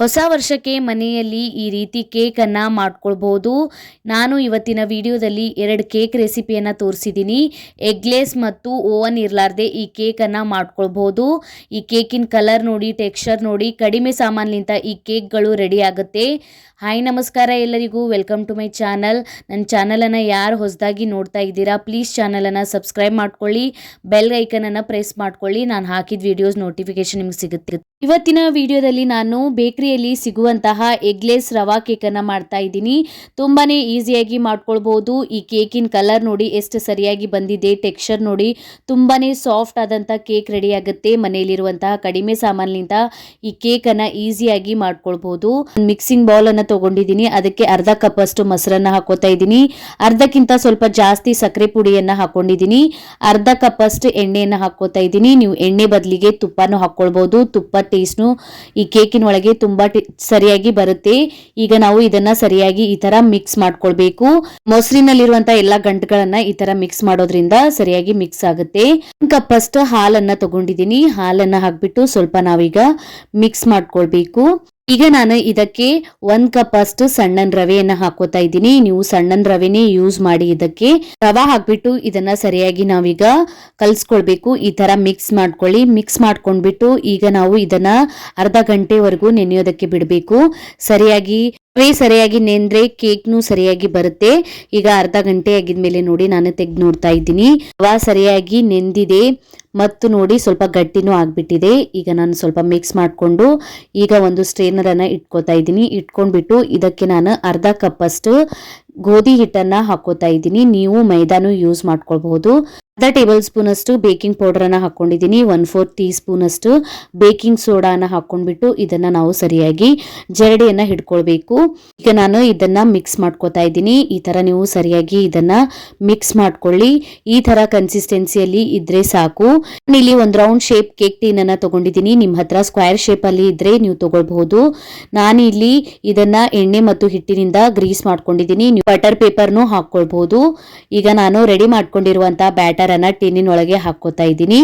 ಹೊಸ ವರ್ಷಕ್ಕೆ ಮನೆಯಲ್ಲಿ ಈ ರೀತಿ ಕೇಕನ್ನು ಮಾಡ್ಕೊಳ್ಬೋದು. ನಾನು ಇವತ್ತಿನ ವಿಡಿಯೋದಲ್ಲಿ ಎರಡು ಕೇಕ್ ರೆಸಿಪಿಯನ್ನು ತೋರಿಸಿದ್ದೀನಿ. ಎಗ್ಲೇಸ್ ಮತ್ತು ಓವನ್ ಇರಲಾರ್ದೆ ಈ ಕೇಕನ್ನು ಮಾಡ್ಕೊಳ್ಬೋದು. ಈ ಕೇಕಿನ ಕಲರ್ ನೋಡಿ, ಟೆಕ್ಸ್ಚರ್ ನೋಡಿ, ಕಡಿಮೆ ಸಾಮಾನಿನಿಂದ ಈ ಕೇಕ್ಗಳು ರೆಡಿ ಆಗುತ್ತೆ. ಹಾಯ್, ನಮಸ್ಕಾರ ಎಲ್ಲರಿಗೂ. Welcome to my channel. ನನ್ನ ಚಾನಲನ್ನು ಯಾರು ಹೊಸದಾಗಿ ನೋಡ್ತಾ ಇದ್ದೀರಾ, ಪ್ಲೀಸ್ ಚಾನಲನ್ನು ಸಬ್ಸ್ಕ್ರೈಬ್ ಮಾಡ್ಕೊಳ್ಳಿ. ಬೆಲ್ ಐಕನನ್ನು ಪ್ರೆಸ್ ಮಾಡ್ಕೊಳ್ಳಿ. ನಾನು ಹಾಕಿದ ವಿಡಿಯೋಸ್ ನೋಟಿಫಿಕೇಶನ್ ನಿಮ್ಗೆ ಸಿಗುತ್ತೆ. ಇವತ್ತಿನ ವಿಡಿಯೋದಲ್ಲಿ ನಾನು ಬೇಕರಿಯಲ್ಲಿ ಸಿಗುವಂತಹ ಎಗ್ಲೆಸ್ ರವಾ ಕೇಕನ್ನು ಮಾಡ್ತಾ ಇದ್ದೀನಿ. ತುಂಬಾ ಈಸಿಯಾಗಿ ಮಾಡ್ಕೊಳ್ಬೋದು. ಈ ಕೇಕಿನ ಕಲರ್ ನೋಡಿ ಎಷ್ಟು ಸರಿಯಾಗಿ ಬಂದಿದೆ, ಟೆಕ್ಸ್ಚರ್ ನೋಡಿ. ತುಂಬಾ ಸಾಫ್ಟ್ ಆದಂಥ ಕೇಕ್ ರೆಡಿ ಆಗುತ್ತೆ. ಮನೆಯಲ್ಲಿರುವಂತಹ ಕಡಿಮೆ ಸಾಮಾನಿನಿಂದ ಈ ಕೇಕನ್ನು ಈಸಿಯಾಗಿ ಮಾಡ್ಕೊಳ್ಬೋದು. ಮಿಕ್ಸಿಂಗ್ ಬೌಲನ್ನು ತಗೊಂಡಿದ್ದೀನಿ. ಅದಕ್ಕೆ ಅರ್ಧ ಕಪ್ ಅಷ್ಟು ಮೊಸರನ್ನು ಹಾಕೋತಾ ಇದ್ದೀನಿ. ಅರ್ಧಕ್ಕಿಂತ ಸ್ವಲ್ಪ ಜಾಸ್ತಿ ಸಕ್ಕರೆ ಪುಡಿಯನ್ನು ಹಾಕೊಂಡಿದ್ದೀನಿ. ಅರ್ಧ ಕಪ್ ಅಷ್ಟು ಎಣ್ಣೆಯನ್ನು ಹಾಕೋತಾ ಇದ್ದೀನಿ. ನೀವು ಎಣ್ಣೆ ಬದಲಿಗೆ ತುಪ್ಪನೂ ಹಾಕ್ಕೊಳ್ಬೋದು. ತುಪ್ಪ ಟೇಸ್ಟ್ನು ಈ ಕೇಕಿನ ಒಳಗೆ ತುಂಬಾ ಸರಿಯಾಗಿ ಬರುತ್ತೆ. ಈಗ ನಾವು ಇದನ್ನ ಸರಿಯಾಗಿ ಈ ತರ ಮಿಕ್ಸ್ ಮಾಡ್ಕೊಳ್ಬೇಕು. ಮೊಸರಿನಲ್ಲಿರುವಂತ ಎಲ್ಲಾ ಗಂಟುಗಳನ್ನ ಈ ತರ ಮಿಕ್ಸ್ ಮಾಡೋದ್ರಿಂದ ಸರಿಯಾಗಿ ಮಿಕ್ಸ್ ಆಗುತ್ತೆ. ಕಪ್ ಅಷ್ಟು ಹಾಲನ್ನ ತಗೊಂಡಿದ್ದೀನಿ. ಹಾಲನ್ನ ಹಾಕ್ಬಿಟ್ಟು ಸ್ವಲ್ಪ ನಾವೀಗ ಮಿಕ್ಸ್ ಮಾಡ್ಕೊಳ್ಬೇಕು. ಈಗ ನಾನು ಇದಕ್ಕೆ ಒಂದ್ ಕಪ್ ಅಷ್ಟು ಸಣ್ಣನ್ ರವೆಯನ್ನ ಹಾಕೋತಾ ಇದ್ದೀನಿ. ನೀವು ಸಣ್ಣನ್ ರವೆನೇ ಯೂಸ್ ಮಾಡಿ ಇದಕ್ಕೆ ರವ ಹಾಕ್ಬಿಟ್ಟು ಇದನ್ನ ಸರಿಯಾಗಿ ನಾವೀಗ ಕಲ್ಸ್ಕೊಳ್ಬೇಕು. ಈ ತರ ಮಿಕ್ಸ್ ಮಾಡ್ಕೊಳ್ಳಿ. ಮಿಕ್ಸ್ ಮಾಡ್ಕೊಂಡ್ಬಿಟ್ಟು ಈಗ ನಾವು ಇದನ್ನ ಅರ್ಧ ಗಂಟೆವರೆಗೂ ನೆನೆಯೋದಕ್ಕೆ ಬಿಡಬೇಕು. ಸರಿಯಾಗಿ ರವೆ ಸರಿಯಾಗಿ ನೆಂದ್ರೆ ಕೇಕ್ನು ಸರಿಯಾಗಿ ಬರುತ್ತೆ. ಈಗ ಅರ್ಧ ಗಂಟೆ ಆಗಿದ್ಮೇಲೆ ನೋಡಿ ನಾನು ತೆಗೆದು ನೋಡ್ತಾ ಇದ್ದೀನಿ. ಹವಾ ಸರಿಯಾಗಿ ನೆಂದಿದೆ. ಮತ್ತು ನೋಡಿ ಸ್ವಲ್ಪ ಗಟ್ಟಿನೂ ಆಗಿಬಿಟ್ಟಿದೆ. ಈಗ ನಾನು ಸ್ವಲ್ಪ ಮಿಕ್ಸ್ ಮಾಡಿಕೊಂಡು ಈಗ ಒಂದು ಸ್ಟ್ರೇನರನ್ನು ಇಟ್ಕೋತಾ ಇದ್ದೀನಿ. ಇಟ್ಕೊಂಡ್ಬಿಟ್ಟು ಇದಕ್ಕೆ ನಾನು ಅರ್ಧ ಕಪ್ ಅಷ್ಟು ಗೋಧಿ ಹಿಟ್ಟನ್ನ ಹಾಕೋತಾ ಇದ್ದೀನಿ. ನೀವು ಮೈದಾನು ಯೂಸ್ ಮಾಡ್ಕೊಳ್ಬಹುದು. ಅರ್ಧ ಟೇಬಲ್ ಸ್ಪೂನ್ ಅಷ್ಟು ಬೇಕಿಂಗ್ ಪೌಡರ್ ಅನ್ನ ಹಾಕೊಂಡಿದ್ದೀನಿ. ಒನ್ ಫೋರ್ ಟೀ ಸ್ಪೂನ್ ಅಷ್ಟು ಬೇಕಿಂಗ್ ಸೋಡಾನ ಹಾಕೊಂಡ್ಬಿಟ್ಟು ಇದನ್ನ ನಾವು ಸರಿಯಾಗಿ ಜರಡಿಯನ್ನ ಹಿಡ್ಕೊಳ್ಬೇಕು. ಈಗ ನಾನು ಇದನ್ನ ಮಿಕ್ಸ್ ಮಾಡ್ಕೋತಾ ಇದ್ದೀನಿ. ಈ ತರ ನೀವು ಸರಿಯಾಗಿ ಇದನ್ನ ಮಿಕ್ಸ್ ಮಾಡ್ಕೊಳ್ಳಿ. ಈ ತರ ಕನ್ಸಿಸ್ಟೆನ್ಸಿಯಲ್ಲಿ ಇದ್ರೆ ಸಾಕು. ಇಲ್ಲಿ ಒಂದು ರೌಂಡ್ ಶೇಪ್ ಕೇಕ್ ಟೀನ್ ಅನ್ನ ತಗೊಂಡಿದ್ದೀನಿ. ನಿಮ್ಮ ಹತ್ರ ಸ್ಕ್ವೇರ್ ಶೇಪ್ ಅಲ್ಲಿ ಇದ್ರೆ ನೀವು ತಗೊಳ್ಬಹುದು. ನಾನು ಇಲ್ಲಿ ಇದನ್ನ ಎಣ್ಣೆ ಮತ್ತು ಹಿಟ್ಟಿನಿಂದ ಗ್ರೀಸ್ ಮಾಡ್ಕೊಂಡಿದ್ದೀನಿ. ಬಟರ್ ಪೇಪರ್ನು ಹಾಕೊಳ್ಬಹುದು ಈಗ ನಾನು ರೆಡಿ ಮಾಡ್ಕೊಂಡಿರುವಂಥ ಬ್ಯಾಟರ್ ಟಿನ್ನಿನೊಳಗೆ ಹಾಕೋತಾ ಇದ್ದೀನಿ.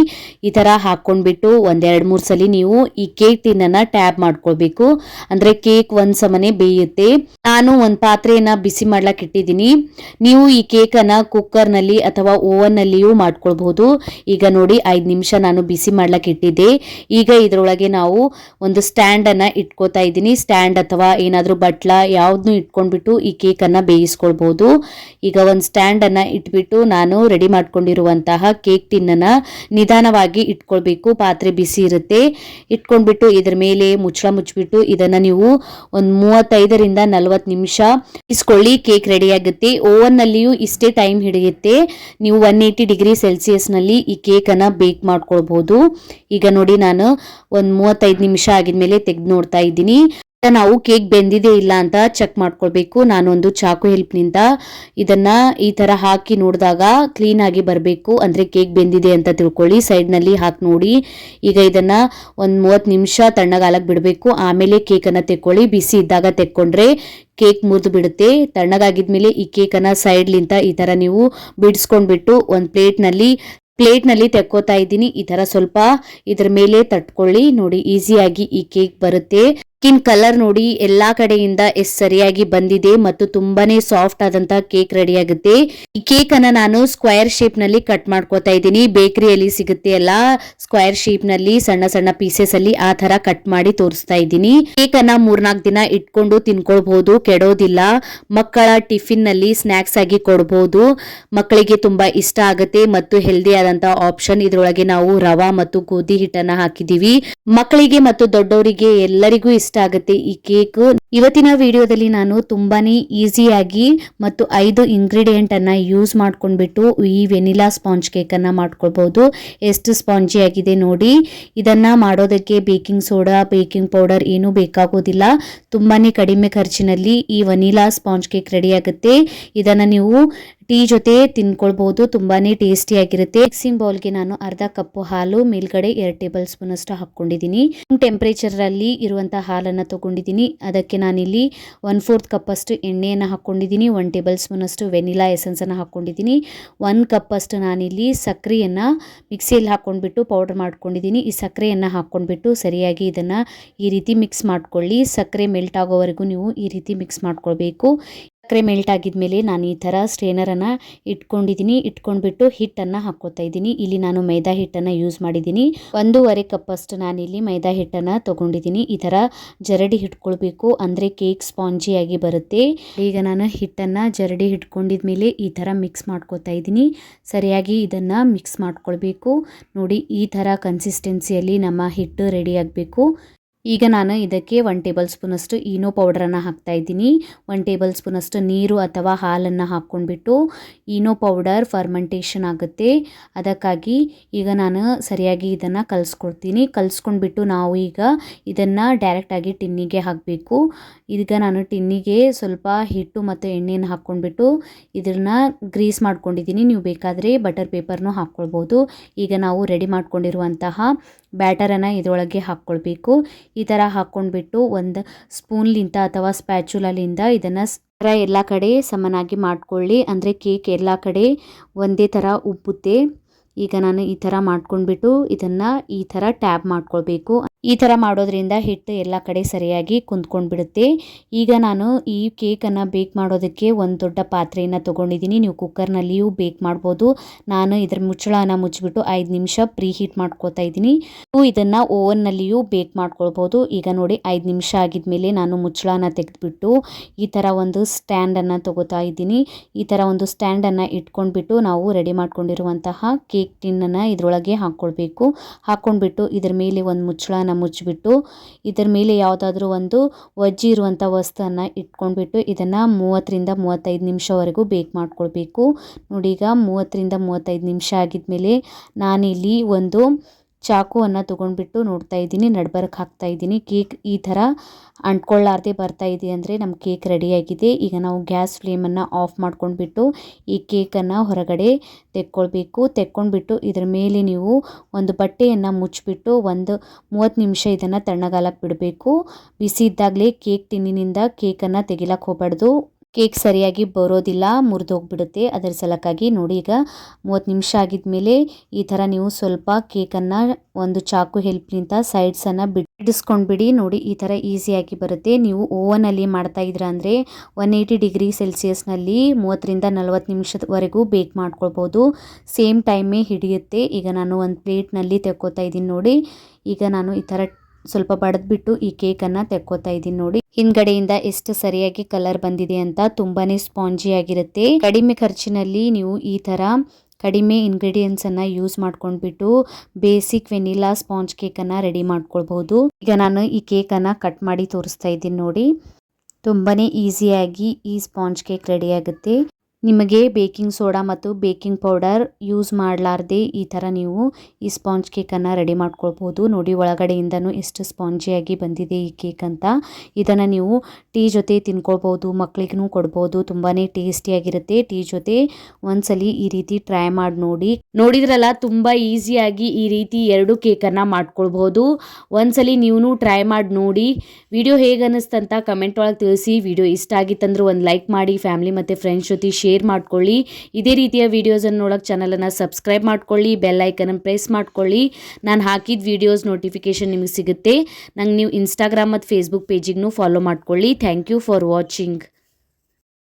ಈ ತರ ಹಾಕೊಂಡ್ಬಿಟ್ಟು ಒಂದೆರಡು ಮೂರು ಸಲ ನೀವು ಈ ಕೇಕ್ ಟಿನ್ನನ್ನು ಟ್ಯಾಪ್ ಮಾಡ್ಕೊಳ್ಬೇಕು. ಅಂದ್ರೆ ಕೇಕ್ ಒಂದ್ ಸಮನೆ ಬೇಯುತ್ತೆ. ನಾನು ಒಂದು ಪಾತ್ರೆಯನ್ನು ಬಿಸಿ ಮಾಡ್ಲಕ್ ಇಟ್ಟಿದ್ದೀನಿ. ನೀವು ಈ ಕೇಕನ್ನು ಕುಕ್ಕರ್ನಲ್ಲಿ ಕುಕ್ಕರ್ನಲ್ಲಿ ಅಥವಾ ಓವನ್ನಲ್ಲಿಯೂ ಮಾಡ್ಕೊಳ್ಬಹುದು ಈಗ ನೋಡಿ ಐದು ನಿಮಿಷ ನಾನು ಬಿಸಿ ಮಾಡ್ಲಕ್ ಇಟ್ಟಿದ್ದೆ. ಈಗ ಇದರೊಳಗೆ ನಾವು ಒಂದು ಸ್ಟ್ಯಾಂಡ್ ಅನ್ನ ಇಟ್ಕೋತಾ ಇದ್ದೀನಿ. ಸ್ಟ್ಯಾಂಡ್ ಅಥವಾ ಏನಾದರೂ ಬಟ್ಲ ಯಾವುದನ್ನು ಇಟ್ಕೊಂಡ್ಬಿಟ್ಟು ಈ ಕೇಕನ್ನು ಅನ್ನ ಬೇಯಿಸ್ಕೊಳ್ಬಹುದು ಈಗ ಒಂದು ಸ್ಟ್ಯಾಂಡ್ ಅನ್ನ ಇಟ್ಬಿಟ್ಟು ನಾನು ರೆಡಿ ಮಾಡ್ಕೊಂಡಿರುವಂತಹ ಕೇಕ್ ಟಿನ್ ಅನ್ನ ನಿಧಾನವಾಗಿ ಇಟ್ಕೊಳ್ಬೇಕು. ಪಾತ್ರೆ ಬಿಸಿ ಇರುತ್ತೆ. ಇಟ್ಕೊಂಡ್ಬಿಟ್ಟು ಇದ್ರ ಮೇಲೆ ಮುಚ್ಚಳ ಮುಚ್ಚಿಬಿಟ್ಟು ಇದನ್ನ ನೀವು ಒಂದು ಮೂವತ್ತೈದರಿಂದ ನಲವತ್ತು ನಿಮಿಷ ಇಸ್ಕೊಳ್ಳಿ. ಕೇಕ್ ರೆಡಿ ಆಗುತ್ತೆ. ಓವನ್ ನಲ್ಲಿಯೂ ಇಷ್ಟೇ ಟೈಮ್ ಹಿಡಿಯುತ್ತೆ. ನೀವು ಒನ್ ಏಯ್ಟಿ ಡಿಗ್ರಿ ಸೆಲ್ಸಿಯಸ್ನಲ್ಲಿ ಈ ಕೇಕ್ ಅನ್ನ ಬೇಕ್ ಮಾಡ್ಕೊಳ್ಬಹುದು ಈಗ ನೋಡಿ ನಾನು ಒಂದು ಮೂವತ್ತೈದು ನಿಮಿಷ ಆಗಿದ್ಮೇಲೆ ತೆಗೆದು ನೋಡ್ತಾ ಇದ್ದೀನಿ. ನಾವು ಕೇಕ್ ಬೆಂದಿದೆ ಇಲ್ಲ ಅಂತ ಚೆಕ್ ಮಾಡ್ಕೊಳ್ಬೇಕು. ನಾನೊಂದು ಚಾಕು ಹೆಲ್ಪ್ನಿಂದ ಇದನ್ನ ಈ ತರ ಹಾಕಿ ನೋಡಿದಾಗ ಕ್ಲೀನ್ ಆಗಿ ಬರಬೇಕು. ಅಂದ್ರೆ ಕೇಕ್ ಬೆಂದಿದೆ ಅಂತ ತಿಳ್ಕೊಳ್ಳಿ. ಸೈಡ್ನಲ್ಲಿ ಹಾಕಿ ನೋಡಿ. ಈಗ ಇದನ್ನ ಒಂದ್ ಮೂವತ್ತು ನಿಮಿಷ ತಣ್ಣಗಾಲಕ್ಕೆ ಬಿಡಬೇಕು. ಆಮೇಲೆ ಕೇಕ್ ಅನ್ನ ತೆಕ್ಕೊಳ್ಳಿ. ಬಿಸಿ ಇದ್ದಾಗ ತೆಕ್ಕೊಂಡ್ರೆ ಕೇಕ್ ಮುರಿದು ಬಿಡುತ್ತೆ. ತಣ್ಣಗಾಗಿದ್ಮೇಲೆ ಈ ಕೇಕ್ ಅನ್ನ ಸೈಡ್ಲಿಂದ ಈ ತರ ನೀವು ಬಿಡಿಸ್ಕೊಂಡ್ಬಿಟ್ಟು ಒಂದು ಪ್ಲೇಟ್ನಲ್ಲಿ ಪ್ಲೇಟ್ನಲ್ಲಿ ತೆಕ್ಕೋತಾ ಇದ್ದೀನಿ. ಈ ತರ ಸ್ವಲ್ಪ ಇದ್ರ ಮೇಲೆ ತಟ್ಕೊಳ್ಳಿ. ನೋಡಿ ಈಸಿಯಾಗಿ ಈ ಕೇಕ್ ಬರುತ್ತೆ. ಸ್ಕಿನ್ ಕಲರ್ ನೋಡಿ ಎಲ್ಲಾ ಕಡೆಯಿಂದ ಎಸ್ ಸರಿಯಾಗಿ ಬಂದಿದೆ ಮತ್ತು ತುಂಬಾನೇ ಸಾಫ್ಟ್ ಆದಂತ ಕೇಕ್ ರೆಡಿ ಆಗುತ್ತೆ. ಈ ಕೇಕ್ ಅನ್ನ ನಾನು ಸ್ಕ್ವೇರ್ ಶೇಪ್ನಲ್ಲಿ ಕಟ್ ಮಾಡ್ಕೋತಾ ಇದ್ದೀನಿ. ಬೇಕರಿಯಲ್ಲಿ ಸಿಗುತ್ತೆ ಅಲ್ಲ ಸ್ಕ್ವೇರ್ ಶೇಪ್ನಲ್ಲಿ ಸಣ್ಣ ಸಣ್ಣ ಪೀಸಸ್ ಅಲ್ಲಿ ಆ ತರ ಕಟ್ ಮಾಡಿ ತೋರಿಸ್ತಾ ಇದ್ದೀನಿ. ಕೇಕ್ ಅನ್ನ ಮೂರ್ನಾಲ್ಕು ದಿನ ಇಟ್ಕೊಂಡು ತಿನ್ಕೊಳ್ಬಹುದು ಕೆಡೋದಿಲ್ಲ. ಮಕ್ಕಳ ಟಿಫಿನ್ನಲ್ಲಿ ಸ್ನಾಕ್ಸ್ ಆಗಿ ಕೊಡಬಹುದು ಮಕ್ಕಳಿಗೆ ತುಂಬಾ ಇಷ್ಟ ಆಗುತ್ತೆ ಮತ್ತು ಹೆಲ್ದಿ ಆದಂತ ಆಪ್ಷನ್ ಇದರೊಳಗೆ ನಾವು ರವಾ ಮತ್ತು ಗೋಧಿ ಹಿಟ್ಟನ್ನ ಹಾಕಿದೀವಿ ಮಕ್ಕಳಿಗೆ ಮತ್ತು ದೊಡ್ಡವರಿಗೆ ಎಲ್ಲರಿಗೂ ಇಷ್ಟ ಆಗುತ್ತೆ ಈ ಕೇಕ್. ಇವತ್ತಿನ ವಿಡಿಯೋದಲ್ಲಿ ನಾನು ತುಂಬಾನೇ ಈಸಿಯಾಗಿ ಮತ್ತು ಐದು ಇಂಗ್ರೀಡಿಯೆಂಟ್ ಅನ್ನ ಯೂಸ್ ಮಾಡ್ಕೊಂಡ್ಬಿಟ್ಟು ಈ ವೆನಿಲಾ ಸ್ಪಾಂಜ್ ಕೇಕ್ ಅನ್ನ ಮಾಡ್ಕೊಳ್ಬಹುದು ಎಷ್ಟು ಸ್ಪಾಂಜಿ ಆಗಿದೆ ನೋಡಿ. ಇದನ್ನ ಮಾಡೋದಕ್ಕೆ ಬೇಕಿಂಗ್ ಸೋಡಾ, ಬೇಕಿಂಗ್ ಪೌಡರ್ ಏನೂ ಬೇಕಾಗೋದಿಲ್ಲ. ತುಂಬಾನೇ ಕಡಿಮೆ ಖರ್ಚಿನಲ್ಲಿ ಈ ವನಿಲಾ ಸ್ಪಾಂಜ್ ಕೇಕ್ ರೆಡಿ ಆಗುತ್ತೆ. ಇದನ್ನ ನೀವು ಟೀ ಜೊತೆ ತಿನ್ಕೊಳ್ಬಹುದು ತುಂಬಾನೇ ಟೇಸ್ಟಿಯಾಗಿರುತ್ತೆ ಮಿಕ್ಸಿಂಗ್ ಬೌಲ್ಗೆ ನಾನು ಅರ್ಧ ಕಪ್ಪು ಹಾಲು, ಮೇಲ್ಗಡೆ ಎರಡು ಟೇಬಲ್ ಸ್ಪೂನ್ ಅಷ್ಟು ಹಾಕೊಂಡಿದ್ದೀನಿ ಟೆಂಪರೇಚರ್ ಅಲ್ಲಿ ಇರುವಂತಹ ಹಾಲನ್ನು ತಗೊಂಡಿದ್ದೀನಿ. ಅದಕ್ಕೆ ನಾನಿಲ್ಲಿ ಒನ್ ಫೋರ್ತ್ ಕಪ್ ಅಷ್ಟು ಎಣ್ಣೆಯನ್ನು ಹಾಕೊಂಡಿದ್ದೀನಿ ಒನ್ ಟೇಬಲ್ ಸ್ಪೂನ್ ಅಷ್ಟು ವೆನಿಲಾ ಎಸೆನ್ಸ್ ಅನ್ನು ಹಾಕೊಂಡಿದ್ದೀನಿ ಒನ್ ಕಪ್ ಅಷ್ಟು ನಾನಿಲ್ಲಿ ಸಕ್ಕರೆಯನ್ನ ಮಿಕ್ಸಿಯಲ್ಲಿ ಹಾಕೊಂಡ್ಬಿಟ್ಟು ಪೌಡರ್ ಮಾಡ್ಕೊಂಡಿದ್ದೀನಿ. ಈ ಸಕ್ಕರೆಯನ್ನ ಹಾಕೊಂಡ್ಬಿಟ್ಟು ಸರಿಯಾಗಿ ಇದನ್ನ ಈ ರೀತಿ ಮಿಕ್ಸ್ ಮಾಡ್ಕೊಳ್ಳಿ. ಸಕ್ಕರೆ ಮೆಲ್ಟ್ ಆಗೋವರೆಗೂ ನೀವು ಈ ರೀತಿ ಮಿಕ್ಸ್ ಮಾಡ್ಕೊಳ್ಬೇಕು. ಸಕ್ಕರೆ ಮೆಲ್ಟ್ ಆಗಿದ್ಮೇಲೆ ನಾನು ಈ ಥರ ಸ್ಟ್ರೇನರನ್ನು ಇಟ್ಕೊಂಡಿದ್ದೀನಿ. ಇಟ್ಕೊಂಡ್ಬಿಟ್ಟು ಹಿಟ್ಟನ್ನು ಹಾಕ್ಕೋತಾ ಇದ್ದೀನಿ. ಇಲ್ಲಿ ನಾನು ಮೈದಾ ಹಿಟ್ಟನ್ನು ಯೂಸ್ ಮಾಡಿದ್ದೀನಿ. ಒಂದೂವರೆ ಕಪ್ಪಷ್ಟು ನಾನಿಲ್ಲಿ ಮೈದಾ ಹಿಟ್ಟನ್ನು ತೊಗೊಂಡಿದ್ದೀನಿ. ಈ ಥರ ಜರಡಿ ಹಿಟ್ಕೊಳ್ಬೇಕು. ಅಂದರೆ ಕೇಕ್ ಸ್ಪಾಂಜಿಯಾಗಿ ಬರುತ್ತೆ. ಈಗ ನಾನು ಹಿಟ್ಟನ್ನು ಜರಡಿ ಹಿಟ್ಕೊಂಡಿದ್ಮೇಲೆ ಈ ಥರ ಮಿಕ್ಸ್ ಮಾಡ್ಕೋತಾ ಇದ್ದೀನಿ. ಸರಿಯಾಗಿ ಇದನ್ನು ಮಿಕ್ಸ್ ಮಾಡ್ಕೊಳ್ಬೇಕು. ನೋಡಿ, ಈ ಥರ ಕನ್ಸಿಸ್ಟೆನ್ಸಿಯಲ್ಲಿ ನಮ್ಮ ಹಿಟ್ಟು ರೆಡಿ ಆಗಬೇಕು. ಈಗ ನಾನು ಇದಕ್ಕೆ ಒನ್ ಟೇಬಲ್ ಸ್ಪೂನಷ್ಟು ಈನೋ ಪೌಡ್ರನ್ನು ಹಾಕ್ತಾ ಇದ್ದೀನಿ. ಒನ್ ಟೇಬಲ್ ಸ್ಪೂನಷ್ಟು ನೀರು ಅಥವಾ ಹಾಲನ್ನು ಹಾಕ್ಕೊಂಡ್ಬಿಟ್ಟು ಈನೋ ಪೌಡರ್ ಫರ್ಮೆಂಟೇಷನ್ ಆಗುತ್ತೆ. ಅದಕ್ಕಾಗಿ ಈಗ ನಾನು ಸರಿಯಾಗಿ ಇದನ್ನು ಕಲಿಸ್ಕೊಡ್ತೀನಿ. ಕಲಿಸ್ಕೊಂಡ್ಬಿಟ್ಟು ನಾವು ಈಗ ಇದನ್ನು ಡೈರೆಕ್ಟಾಗಿ ಟಿನ್ನಿಗೆ ಹಾಕಬೇಕು. ಈಗ ನಾನು ಟಿನ್ನಿಗೆ ಸ್ವಲ್ಪ ಹಿಟ್ಟು ಮತ್ತು ಎಣ್ಣೆಯನ್ನು ಹಾಕ್ಕೊಂಡ್ಬಿಟ್ಟು ಇದನ್ನು ಗ್ರೀಸ್ ಮಾಡ್ಕೊಂಡಿದ್ದೀನಿ. ನೀವು ಬೇಕಾದರೆ ಬಟರ್ ಪೇಪರ್ನೂ ಹಾಕ್ಕೊಳ್ಬೋದು. ಈಗ ನಾವು ರೆಡಿ ಮಾಡ್ಕೊಂಡಿರುವಂತಹ ಬ್ಯಾಟರನ್ನು ಇದರೊಳಗೆ ಹಾಕ್ಕೊಳ್ಬೇಕು. ಈ ಥರ ಹಾಕ್ಕೊಂಡ್ಬಿಟ್ಟು ಒಂದು ಸ್ಪೂನ್ಲಿಂದ ಅಥವಾ ಸ್ಪ್ಯಾಚುಲಲಿಂದ ಇದನ್ನು ಥರ ಎಲ್ಲ ಕಡೆ ಸಮನಾಗಿ ಮಾಡ್ಕೊಳ್ಳಿ. ಅಂದರೆ ಕೇಕ್ ಎಲ್ಲ ಕಡೆ ಒಂದೇ ಥರ ಉಬ್ಬುತ್ತೆ. ಈಗ ನಾನು ಈ ಥರ ಮಾಡ್ಕೊಂಡ್ಬಿಟ್ಟು ಇದನ್ನು ಈ ಥರ ಟ್ಯಾಬ್ ಮಾಡ್ಕೊಳ್ಬೇಕು. ಈ ಥರ ಮಾಡೋದ್ರಿಂದ ಹಿಟ್ಟು ಎಲ್ಲ ಕಡೆ ಸರಿಯಾಗಿ ಕುಂತ್ಕೊಂಡ್ಬಿಡುತ್ತೆ. ಈಗ ನಾನು ಈ ಕೇಕನ್ನು ಬೇಕ್ ಮಾಡೋದಕ್ಕೆ ಒಂದು ದೊಡ್ಡ ಪಾತ್ರೆಯನ್ನು ತೊಗೊಂಡಿದ್ದೀನಿ. ನೀವು ಕುಕ್ಕರ್ನಲ್ಲಿಯೂ ಬೇಕ್ ಮಾಡ್ಬೋದು. ನಾನು ಇದರ ಮುಚ್ಚಳನ ಮುಚ್ಚಿಬಿಟ್ಟು ಐದು ನಿಮಿಷ ಪ್ರೀ ಹೀಟ್ ಮಾಡ್ಕೋತಾ ಇದ್ದೀನಿ. ನೀವು ಇದನ್ನು ಓವನ್ನಲ್ಲಿಯೂ ಬೇಕ್ ಮಾಡ್ಕೊಳ್ಬೋದು. ಈಗ ನೋಡಿ, ಐದು ನಿಮಿಷ ಆಗಿದ್ಮೇಲೆ ನಾನು ಮುಚ್ಚಳನ ತೆಗೆದುಬಿಟ್ಟು ಈ ಥರ ಒಂದು ಸ್ಟ್ಯಾಂಡನ್ನು ತೊಗೋತಾ ಇದ್ದೀನಿ. ಈ ಥರ ಒಂದು ಸ್ಟ್ಯಾಂಡನ್ನು ಇಟ್ಕೊಂಡ್ಬಿಟ್ಟು ನಾವು ರೆಡಿ ಮಾಡ್ಕೊಂಡಿರುವಂತಹ ಕೇಕ್ ಟಿನ್ನನ್ನು ಇದರೊಳಗೆ ಹಾಕ್ಕೊಳ್ಬೇಕು. ಹಾಕ್ಕೊಂಡ್ಬಿಟ್ಟು ಇದ್ರ ಮೇಲೆ ಒಂದು ಮುಚ್ಚಳನ ಮುಚ್ಚಿಬಿಟ್ಟು, ಇದರ ಮೇಲೆ ಯಾವುದಾದ್ರೂ ಒಂದು ವಜ್ಜಿ ಇರುವಂಥ ವಸ್ತುವನ್ನು ಇಟ್ಕೊಂಡ್ಬಿಟ್ಟು ಇದನ್ನು ಮೂವತ್ತರಿಂದ ಮೂವತ್ತೈದು ನಿಮಿಷವರೆಗೂ ಬೇಕ್ ಮಾಡ್ಕೊಳ್ಬೇಕು. ನೋಡಿ ಈಗ ಮೂವತ್ತರಿಂದ ಮೂವತ್ತೈದು ನಿಮಿಷ ಆಗಿದ್ಮೇಲೆ ನಾನಿಲ್ಲಿ ಒಂದು ಚಾಕುವನ್ನು ತೊಗೊಂಡ್ಬಿಟ್ಟು ನೋಡ್ತಾ ಇದ್ದೀನಿ, ನಡ್ಬರ್ಕ್ ಹಾಕ್ತಾ ಇದ್ದೀನಿ. ಕೇಕ್ ಈ ಥರ ಅಂಟ್ಕೊಳ್ಳಾರ್ದೆ ಬರ್ತಾ ಇದೆ ಅಂದರೆ ನಮ್ಮ ಕೇಕ್ ರೆಡಿಯಾಗಿದೆ ಈಗ ನಾವು ಗ್ಯಾಸ್ ಫ್ಲೇಮನ್ನು ಆಫ್ ಮಾಡ್ಕೊಂಡ್ಬಿಟ್ಟು ಈ ಕೇಕನ್ನು ಹೊರಗಡೆ ತೆಕ್ಕೊಳ್ಬೇಕು. ತೆಕ್ಕೊಂಡ್ಬಿಟ್ಟು ಇದರ ಮೇಲೆ ನೀವು ಒಂದು ಬಟ್ಟೆಯನ್ನು ಮುಚ್ಚಿಬಿಟ್ಟು ಒಂದು ಮೂವತ್ತು ನಿಮಿಷ ಇದನ್ನು ತಣ್ಣಗಾಲಕ್ಕೆ ಬಿಡಬೇಕು. ಬಿಸಿ ಇದ್ದಾಗಲೇ ಕೇಕ್ ಟಿನ್ನಿನಿಂದ ಕೇಕನ್ನು ತೆಗಿಲಕ್ಕೆ ಹೋಗಬಾರ್ದು. ಕೇಕ್ ಸರಿಯಾಗಿ ಬರೋದಿಲ್ಲ, ಮುರಿದೋಗ್ಬಿಡುತ್ತೆ. ಅದರ ಸಲಕ್ಕಾಗಿ ನೋಡಿ ಈಗ ಮೂವತ್ತು ನಿಮಿಷ ಆಗಿದ್ಮೇಲೆ ಈ ಥರ ನೀವು ಸ್ವಲ್ಪ ಕೇಕನ್ನು ಒಂದು ಚಾಕು ಹೆಲ್ಪ್ನಿಂದ ಸೈಡ್ಸನ್ನು ಬಿಡಿಸ್ಕೊಂಡ್ಬಿಡಿ. ನೋಡಿ ಈ ಥರ ಈಸಿಯಾಗಿ ಬರುತ್ತೆ. ನೀವು ಓವನಲ್ಲಿ ಮಾಡ್ತಾ ಇದ್ರ ಅಂದರೆ ಒನ್ ಏಯ್ಟಿ ಡಿಗ್ರಿ ಸೆಲ್ಸಿಯಸ್ನಲ್ಲಿ ಮೂವತ್ತರಿಂದ ನಲ್ವತ್ತು ನಿಮಿಷದವರೆಗೂ ಬೇಕ್ ಮಾಡ್ಕೊಳ್ಬೋದು. ಸೇಮ್ ಟೈಮೇ ಹಿಡಿಯುತ್ತೆ. ಈಗ ನಾನು ಒಂದು ಪ್ಲೇಟ್ನಲ್ಲಿ ತೆಕ್ಕೋತಾ ಇದ್ದೀನಿ ನೋಡಿ. ಈಗ ನಾನು ಈ ಥರ ಸ್ವಲ್ಪ ಬಡದ್ಬಿಟ್ಟು ಈ ಕೇಕನ್ನು ತೆಕ್ಕೋತಾ ಇದ್ದೀನಿ ನೋಡಿ. ಹಿಂದ್ಗಡೆಯಿಂದ ಎಷ್ಟು ಸರಿಯಾಗಿ ಕಲರ್ ಬಂದಿದೆ ಅಂತ ತುಂಬಾನೇ ಸ್ಪಾಂಜಿ ಆಗಿರುತ್ತೆ. ಕಡಿಮೆ ಖರ್ಚಿನಲ್ಲಿ ನೀವು ಈ ತರ ಕಡಿಮೆ ಇಂಗ್ರೀಡಿಯೆಂಟ್ಸ್ ಅನ್ನ ಯೂಸ್ ಮಾಡ್ಕೊಂಡ್ಬಿಟ್ಟು ಬೇಸಿಕ್ ವೆನಿಲಾ ಸ್ಪಾಂಜ್ ಕೇಕ್ ಅನ್ನ ರೆಡಿ ಮಾಡ್ಕೊಳ್ಬಹುದು. ಈಗ ನಾನು ಈ ಕೇಕ್ ಅನ್ನ ಕಟ್ ಮಾಡಿ ತೋರಿಸ್ತಾ ಇದ್ದೀನಿ ನೋಡಿ. ತುಂಬಾನೇ ಈಸಿಯಾಗಿ ಈ ಸ್ಪಾಂಜ್ ಕೇಕ್ ರೆಡಿ ಆಗುತ್ತೆ. ನಿಮಗೆ ಬೇಕಿಂಗ್ ಸೋಡಾ ಮತ್ತು ಬೇಕಿಂಗ್ ಪೌಡರ್ ಯೂಸ್ ಮಾಡಲಾರ್ದೆ ಈ ಥರ ನೀವು ಈ ಸ್ಪಾಂಜ್ ಕೇಕನ್ನು ರೆಡಿ ಮಾಡ್ಕೊಳ್ಬೋದು. ನೋಡಿ, ಒಳಗಡೆಯಿಂದನೂ ಎಷ್ಟು ಸ್ಪಾಂಜಿಯಾಗಿ ಬಂದಿದೆ ಈ ಕೇಕ್ ಅಂತ. ಇದನ್ನು ನೀವು ಟೀ ಜೊತೆ ತಿನ್ಕೊಳ್ಬೋದು ಮಕ್ಕಳಿಗೂ ಕೊಡ್ಬೋದು. ತುಂಬಾ ಟೇಸ್ಟಿಯಾಗಿರುತ್ತೆ. ಟೀ ಜೊತೆ ಒಂದ್ಸಲಿ ಈ ರೀತಿ ಟ್ರೈ ಮಾಡಿ ನೋಡಿ. ನೋಡಿದ್ರಲ್ಲ, ತುಂಬ ಈಸಿಯಾಗಿ ಈ ರೀತಿ ಎರಡು ಕೇಕನ್ನು ಮಾಡ್ಕೊಳ್ಬೋದು. ಒಂದ್ಸಲಿ ನೀವು ಟ್ರೈ ಮಾಡಿ ನೋಡಿ. ವಿಡಿಯೋ ಹೇಗೆ ಅನ್ನಿಸ್ತಂತ ಕಮೆಂಟ್ ಒಳಗೆ ತಿಳಿಸಿ. ವಿಡಿಯೋ ಇಷ್ಟ ಆಗಿತ್ತಂದ್ರೆ ಒಂದು ಲೈಕ್ ಮಾಡಿ. ಫ್ಯಾಮಿಲಿ ಮತ್ತು ಫ್ರೆಂಡ್ಸ್ ಜೊತೆ ಶೇರ್ ಮಾಡ್ಕೊಳ್ಳಿ. ಇದೇ ರೀತಿಯ ವೀಡಿಯೋಸನ್ನು ನೋಡೋಕೆ ಚಾನಲನ್ನು ಸಬ್ಸ್ಕ್ರೈಬ್ ಮಾಡ್ಕೊಳ್ಳಿ. ಬೆಲ್ ಐಕನನ್ನು ಪ್ರೆಸ್ ಮಾಡ್ಕೊಳ್ಳಿ. ನಾನು ಹಾಕಿದ ವೀಡಿಯೋಸ್ ನೋಟಿಫಿಕೇಷನ್ ನಿಮಗೆ ಸಿಗುತ್ತೆ. ನಂಗೆ ನೀವು ಇನ್ಸ್ಟಾಗ್ರಾಮ್ ಮತ್ತು ಫೇಸ್ಬುಕ್ ಪೇಜಿಗೂ ಫಾಲೋ ಮಾಡ್ಕೊಳ್ಳಿ. Thank you for watching